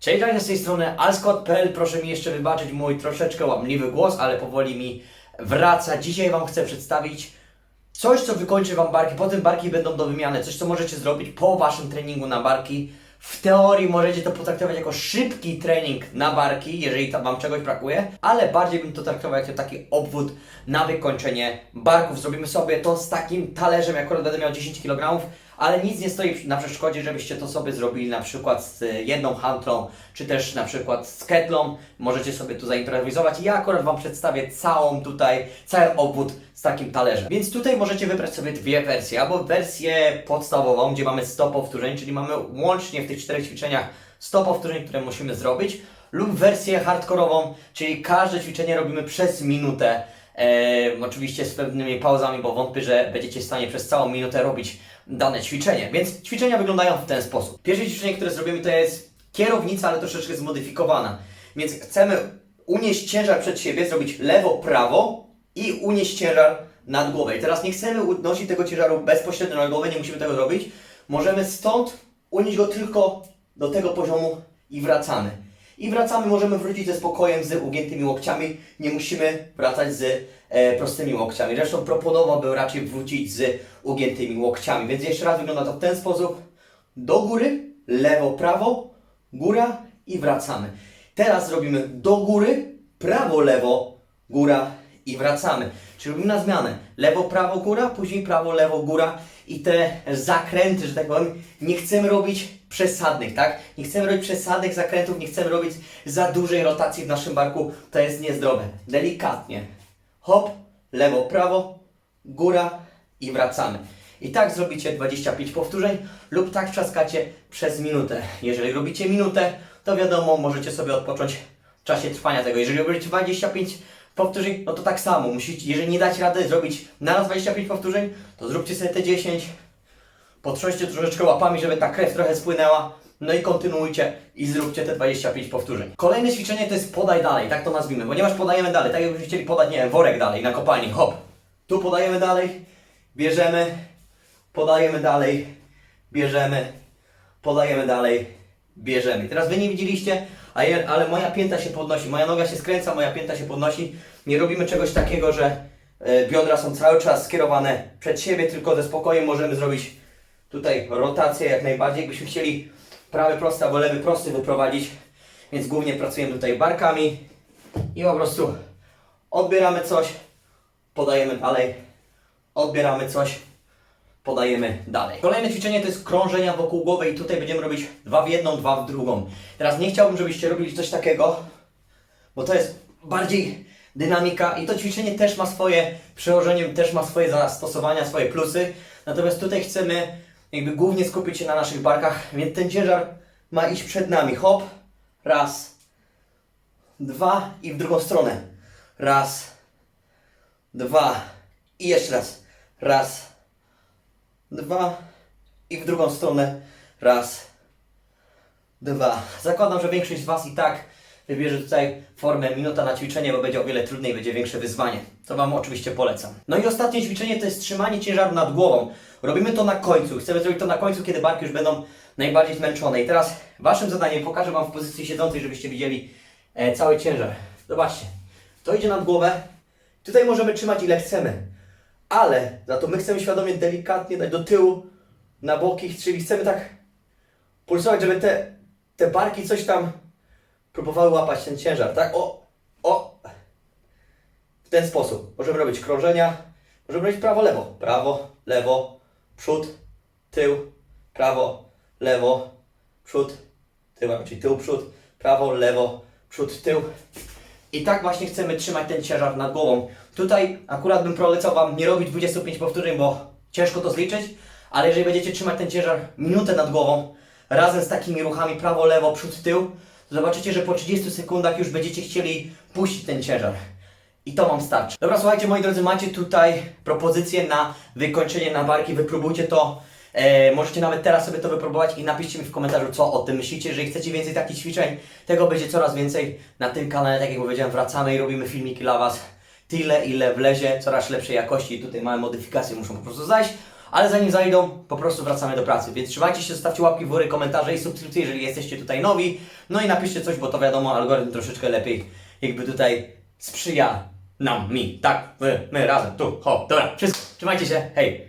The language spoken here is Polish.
Cześć, z tej strony alskot.pl. Proszę mi jeszcze wybaczyć mój troszeczkę łamliwy głos, ale powoli mi wraca. Dzisiaj Wam chcę przedstawić coś, co wykończy Wam barki. Potem barki będą do wymiany. Coś, co możecie zrobić po Waszym treningu na barki. W teorii możecie to potraktować jako szybki trening na barki, jeżeli tam Wam czegoś brakuje, ale bardziej bym to traktował jako taki obwód na wykończenie barków. Zrobimy sobie to z takim talerzem, jak akurat będę miał 10 kg, ale nic nie stoi na przeszkodzie, żebyście to sobie zrobili na przykład z jedną hantlą, czy też na przykład z ketlą. Możecie sobie tu zaimprowizować. Ja akurat Wam przedstawię całą tutaj, cały obwód z takim talerzem. Więc tutaj możecie wybrać sobie dwie wersje, albo wersję podstawową, gdzie mamy 100 powtórzeń, czyli mamy łącznie w tych czterech ćwiczeniach 100 powtórzeń, które musimy zrobić, lub wersję hardkorową, czyli każde ćwiczenie robimy przez minutę. E, oczywiście z pewnymi pauzami, bo wątpię, że będziecie w stanie przez całą minutę robić dane ćwiczenie. Więc ćwiczenia wyglądają w ten sposób. Pierwsze ćwiczenie, które zrobimy, to jest kierownica, ale troszeczkę zmodyfikowana. Więc chcemy unieść ciężar przed siebie, zrobić lewo, prawo i unieść ciężar nad głowę. I teraz nie chcemy unosić tego ciężaru bezpośrednio na głowę, nie musimy tego zrobić. Możemy stąd unieść go tylko do tego poziomu i wracamy. I wracamy, możemy wrócić ze spokojem, z ugiętymi łokciami. Nie musimy wracać z e, prostymi łokciami. Zresztą proponowałbym raczej wrócić z ugiętymi łokciami. Więc jeszcze raz wygląda to w ten sposób. Do góry, lewo, prawo, góra i wracamy. Teraz zrobimy do góry, prawo, lewo, góra i wracamy. Czyli robimy na zmianę. Lewo, prawo, góra, później prawo, lewo, góra i te zakręty, że tak powiem, nie chcemy robić przesadnych, tak? Nie chcemy robić przesadnych zakrętów, nie chcemy robić za dużej rotacji w naszym barku, to jest niezdrowe. Delikatnie. Hop, lewo, prawo, góra i wracamy. I tak zrobicie 25 powtórzeń lub tak trzaskacie przez minutę. Jeżeli robicie minutę, to wiadomo, możecie sobie odpocząć w czasie trwania tego. Jeżeli robicie 25 powtórzeń, no to tak samo. Musicie, jeżeli nie dacie rady zrobić na raz 25 powtórzeń, to zróbcie sobie te 10, potrząście troszeczkę łapami, żeby ta krew trochę spłynęła. No i kontynuujcie i zróbcie te 25 powtórzeń. Kolejne ćwiczenie to jest podaj dalej, tak to nazwijmy, ponieważ podajemy dalej, tak jakbyśmy chcieli podać, nie wiem, worek dalej na kopalni, hop. Tu podajemy dalej, bierzemy, podajemy dalej, bierzemy, podajemy dalej, bierzemy. Teraz Wy nie widzieliście, ale moja pięta się podnosi, moja noga się skręca, moja pięta się podnosi. Nie robimy czegoś takiego, że e, biodra są cały czas skierowane przed siebie, tylko ze spokojem możemy zrobić tutaj rotację jak najbardziej. Jakbyśmy chcieli prawy prosty albo lewy prosty wyprowadzić, więc głównie pracujemy tutaj barkami i po prostu odbieramy coś, podajemy dalej, odbieramy coś, podajemy dalej. Kolejne ćwiczenie to jest krążenia wokół głowy i tutaj będziemy robić dwa w jedną, dwa w drugą. Teraz nie chciałbym, żebyście robili coś takiego, bo to jest bardziej dynamika i to ćwiczenie też ma swoje przełożenie, też ma swoje zastosowania, swoje plusy. Natomiast tutaj chcemy jakby głównie skupić się na naszych barkach, więc ten ciężar ma iść przed nami. Hop, raz, dwa i w drugą stronę. Raz, dwa i jeszcze raz. Raz, dwa i w drugą stronę. Raz, dwa. Zakładam, że większość z Was i tak wybierze tutaj formę minuta na ćwiczenie, bo będzie o wiele trudniej, będzie większe wyzwanie. Co Wam oczywiście polecam. No i ostatnie ćwiczenie to jest trzymanie ciężaru nad głową. Robimy to na końcu. Chcemy zrobić to na końcu, kiedy barki już będą najbardziej zmęczone. I teraz Waszym zadaniem pokażę Wam w pozycji siedzącej, żebyście widzieli e, cały ciężar. Zobaczcie. To idzie nad głowę. Tutaj możemy trzymać ile chcemy. Ale za to my chcemy świadomie delikatnie dać do tyłu, na boki, czyli chcemy tak pulsować, żeby te, te barki coś tam próbowały łapać ten ciężar, tak? O, o. W ten sposób. Możemy robić krążenia, możemy robić prawo, lewo, prawo, lewo, przód, tył, prawo, lewo, przód, tył, czyli tył, przód, prawo, lewo, przód, tył. I tak właśnie chcemy trzymać ten ciężar nad głową. Tutaj akurat bym polecał Wam nie robić 25 powtórzeń, bo ciężko to zliczyć, ale jeżeli będziecie trzymać ten ciężar minutę nad głową, razem z takimi ruchami prawo, lewo, przód, tył, zobaczycie, że po 30 sekundach już będziecie chcieli puścić ten ciężar. I to Wam starczy. Dobra, słuchajcie, moi drodzy, macie tutaj propozycję na wykończenie na barki. Wypróbujcie to. E, możecie nawet teraz sobie to wypróbować i napiszcie mi w komentarzu, co o tym myślicie. Jeżeli chcecie więcej takich ćwiczeń, tego będzie coraz więcej na tym kanale. Tak jak powiedziałem, wracamy i robimy filmiki dla Was. Tyle, ile wlezie, coraz lepszej jakości. Tutaj małe modyfikacje muszą po prostu zajść. Ale zanim zajdą, po prostu wracamy do pracy. Więc trzymajcie się, zostawcie łapki w górę, komentarze i subskrypcje, jeżeli jesteście tutaj nowi. No i napiszcie coś, bo to wiadomo, algorytm troszeczkę lepiej jakby tutaj sprzyja nam, mi. Tak, my, my razem, tu, ho, dobra, wszystko. Trzymajcie się, hej!